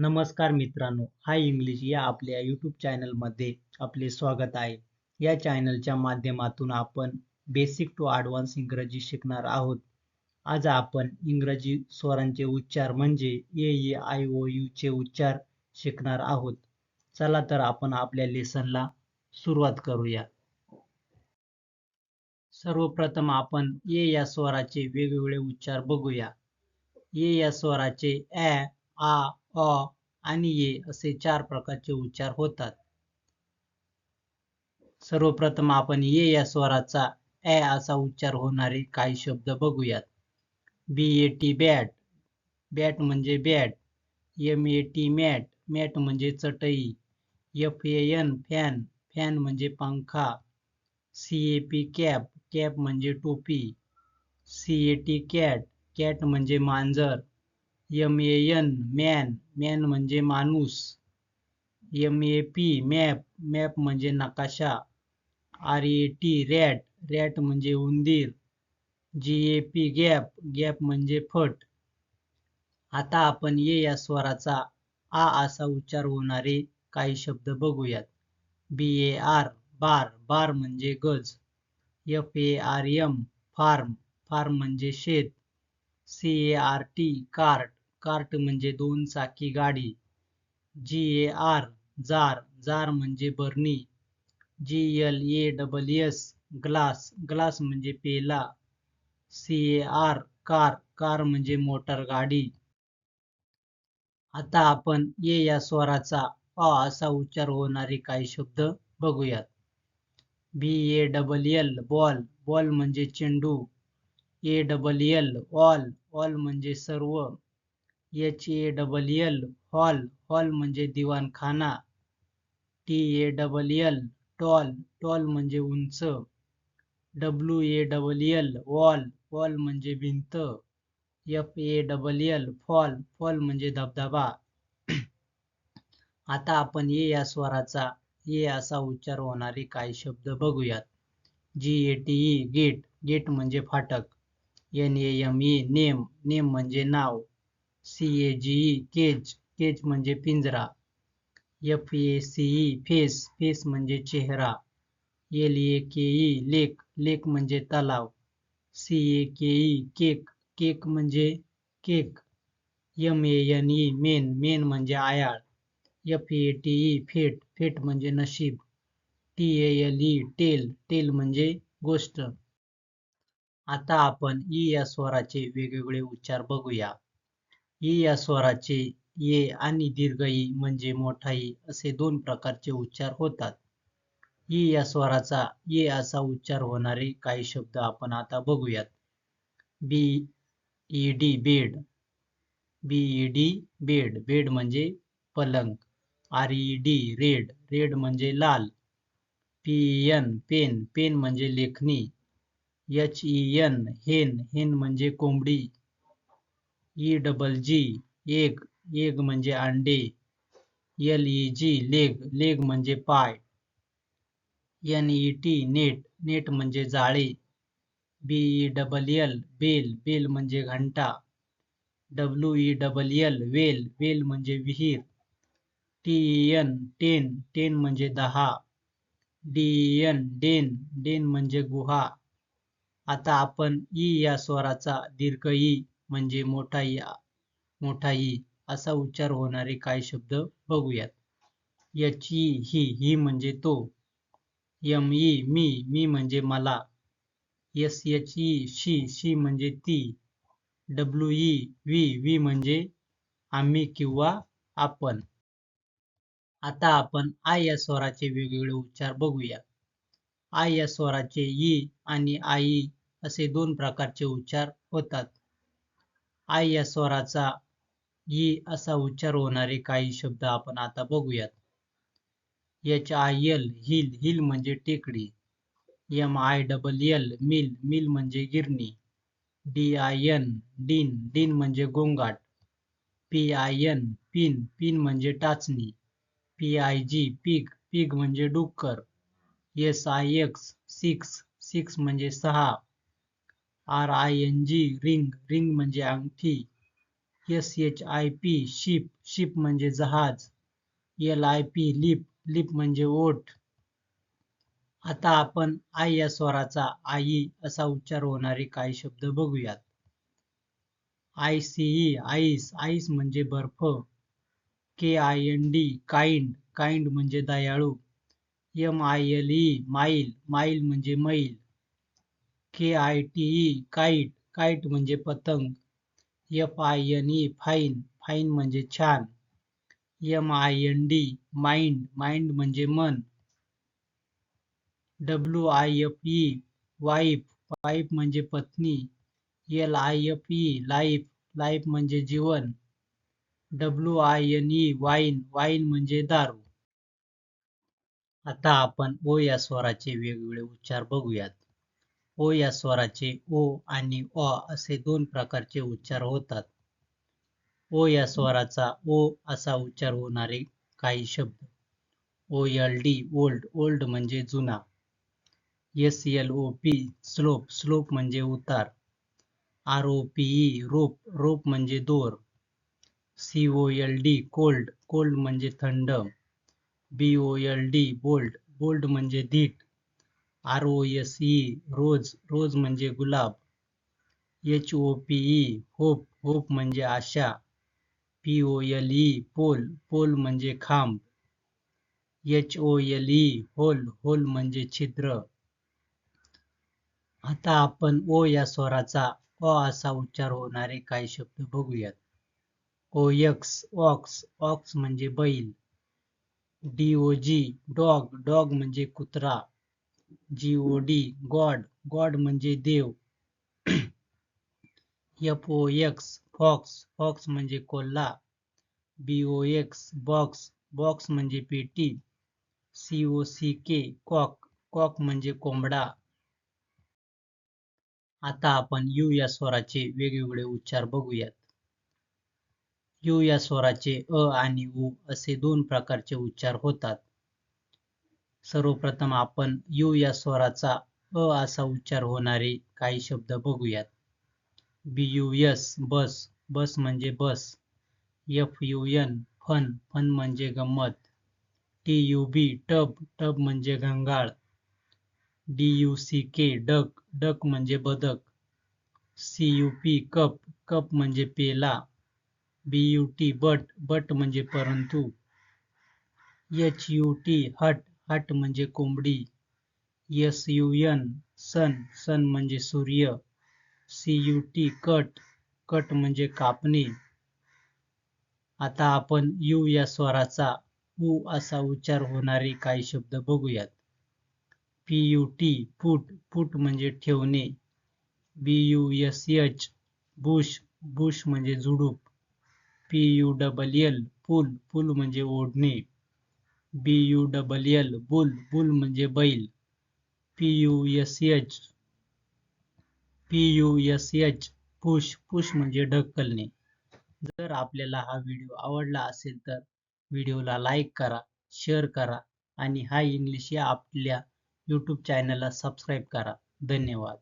नमस्कार मित्रांनो हाय इंग्लिश या आपल्या यूट्यूब चॅनलमध्ये आपले स्वागत आहे. या चॅनलच्या माध्यमातून आपण बेसिक टू ॲडव्हान्स इंग्रजी शिकणार आहोत. आज आपण इंग्रजी स्वरांचे उच्चार म्हणजे ए ए आय ओ यू चे उच्चार शिकणार आहोत. चला तर आपण आपल्या लेसनला सुरुवात करूया. सर्वप्रथम आपण ए या स्वराचे वेगवेगळे उच्चार बघूया. ए या स्वराचे ॲ आ अ आणि ये असे चार प्रकारचे उच्चार होतात. सर्वप्रथम आपण ये या स्वराचा ए असा उच्चार होणारे काही शब्द बघूयात. B A T bat bat म्हणजे bat M A T mat mat म्हणजे चटई F A N fan fan म्हणजे पंखा C A P cap cap म्हणजे टोपी C A T cat cat म्हणजे मांजर M A N man man म्हणजे माणूस. M A P map map म्हणजे नकाशा. R A T rat rat म्हणजे उंदीर. G A P gap gap म्हणजे फट. आता आपण ये या स्वराचा आ असा उच्चार होणारे काही शब्द बघूयात. B A R bar. Bar म्हणजे गज. F A R M farm farm म्हणजे शेत. C A R T cart cart म्हणजे दोन चाकी गाडी. जी ए आर जार जार म्हणजे Bernie G L A double S glass glass म्हणजे पेला. C A R car car म्हणजे मोटर गाडी. आता आपण ये या स्वराचा अ असा उच्चार होणारे काही शब्द बघूयात. B A double L ball ball म्हणजे चेंडू. A double L all all म्हणजे सर्व. H A double L hall hall म्हणजे दिवाणखाना. T A double L tall tall म्हणजे उंच. W A double L wall wall म्हणजे भिंत. F A double L fall fall म्हणजे धबधबा. आता आपण ए या स्वराचा. ए असा उच्चार होणारे काही शब्द बघूयात. G A T E gate gate म्हणजे फाटक. N A M E name name म्हणजे नाव. C A G E cage cage म्हणजे पिंजरा. F A C E face face म्हणजे चेहरा. L A K E lake lake म्हणजे तलाव. C A K E cake cake म्हणजे cake. M A N E mane mane म्हणजे आयाळ. F A T E fate fate म्हणजे नशीब. T A L E tale tale म्हणजे गोष्ट. आता आपण ई या स्वराचे वेगवेगळे उच्चार बघूया. ई या स्वराचे ये आणि दीर्घ ई म्हणजे मोठा ई असे दोन प्रकारचे उच्चार होतात. ई या स्वराचा ये असा उच्चार होणारे काही शब्द आपण आता बघूयात. B E D bed B E D bed bed म्हणजे पलंग. R E D red red म्हणजे लाल. पी एन पेन पेन म्हणजे लेखणी. एच ई एन हेन हेन म्हणजे कोंबडी. E double G egg egg म्हणजे अंडे L E G leg leg म्हणजे पाय N E T net net म्हणजे जाळे B E double L bell bell म्हणजे घंटा W E double L well well म्हणजे विहीर T E N ten ten म्हणजे दहा D E N den den म्हणजे गुहा. आता आपण ई या स्वराचा दीर्घ ई. म्हणजे मोठा मोठाई मोठा ई असा उच्चार होणारे काही शब्द बघूयात. याची ई ही ही म्हणजे तो. यम ई मी मी म्हणजे मला. S H E she she म्हणजे ती. डब्ल्यू ई व्ही व्ही म्हणजे आम्ही किंवा आपण. आता आपण आय या स्वराचे वेगवेगळे उच्चार बघूया आय या स्वराचे ई आणि आई असे दोन प्रकारचे उच्चार होतात. आय या स्वराचा ई असा उच्चार होणारे काही शब्द आपण आता बघूयात. H I L hill hill म्हणजे टेकडी. M I double L mill mill म्हणजे गिरणी. D I N din din म्हणजे गोंगाट. P I N pin pin म्हणजे टाचणी. P I G pig pig म्हणजे डुक्कर. S I X six six म्हणजे सहा. R I N G ring ring म्हणजे अंगठी. S H I P ship ship म्हणजे जहाज. L I P lip lip म्हणजे ओठ. आता आपण आय या स्वराचा आई असा उच्चार होणारे काही शब्द बघूयात. आय सीई आईस आईस म्हणजे बर्फ. K I N D kind kind म्हणजे दयाळू. M I L E mile mile म्हणजे मैल. K I T E kite kite म्हणजे पतंग. F I N E fine fine म्हणजे छान. M I N D mind mind म्हणजे मन. W I F E wife wife म्हणजे पत्नी. L I F E life life म्हणजे जीवन. W I N E wine wine म्हणजे दारू. आता आपण ओ या स्वराचे वेगवेगळे उच्चार बघूयात. ओ या स्वराचे ओ आणि ओ असे दोन प्रकारचे उच्चार होतात. ओ या स्वराचा ओ असा उच्चार होणारे काही शब्द. O L D old old म्हणजे जुना. S L O P slope slope म्हणजे उतार. R O P E rope rope म्हणजे दोर. C O L D cold cold म्हणजे थंड. B O L D bold bold म्हणजे धीट. R O S E rose rose म्हणजे गुलाब. H O P E hope hope म्हणजे आशा. P O L E pole pole म्हणजे खांब. H O L E hole hole म्हणजे छिद्र. आता आपण ओ या स्वराचा अ असा उच्चार होणारे काही शब्द बघूयात. ओ यक्स ऑक्स ऑक्स म्हणजे बैल. D O G dog dog म्हणजे कुत्रा. G O D god god म्हणजे देव. F O X fox fox म्हणजे कोल्हा. B O X box box म्हणजे पेटी. C O C K cock cock म्हणजे कोंबडा. आता आपण यू या स्वराचे वेगवेगळे उच्चार बघूयात. यू या स्वराचे अ आणि उ असे दोन प्रकारचे उच्चार होतात. सर्वप्रथम आपण यू या स्वराचा अ असा उच्चार होणारे काही शब्द बघूयात. बी यू यस बस बस म्हणजे बस. F U N fun fun म्हणजे गंमत. T U B tub tub म्हणजे घंगाळ. D U C K duck duck म्हणजे बदक. C U P cup cup म्हणजे पेला. B U T but but म्हणजे परंतु. H U T hut hut म्हणजे कोंबडी. S U N sun sun म्हणजे सूर्य. C U T cut cut म्हणजे कापणे. आता आपण यू या स्वराचा उ असा उच्चार होणारे काही शब्द बघूयात. P U T put put म्हणजे ठेवणे. B U S H bush bush म्हणजे झुडूप. P U double L pull pull म्हणजे ओढणे. B U double L bull bull म्हणजे बैल. P U S H P U S H push push म्हणजे ढकलणे जर आपल्याला हा व्हिडिओ आवडला असेल तर व्हिडिओला लाईक करा शेअर करा आणि हा इंग्लिश या आपल्या यूट्यूब चॅनलला सबस्क्राईब करा. धन्यवाद.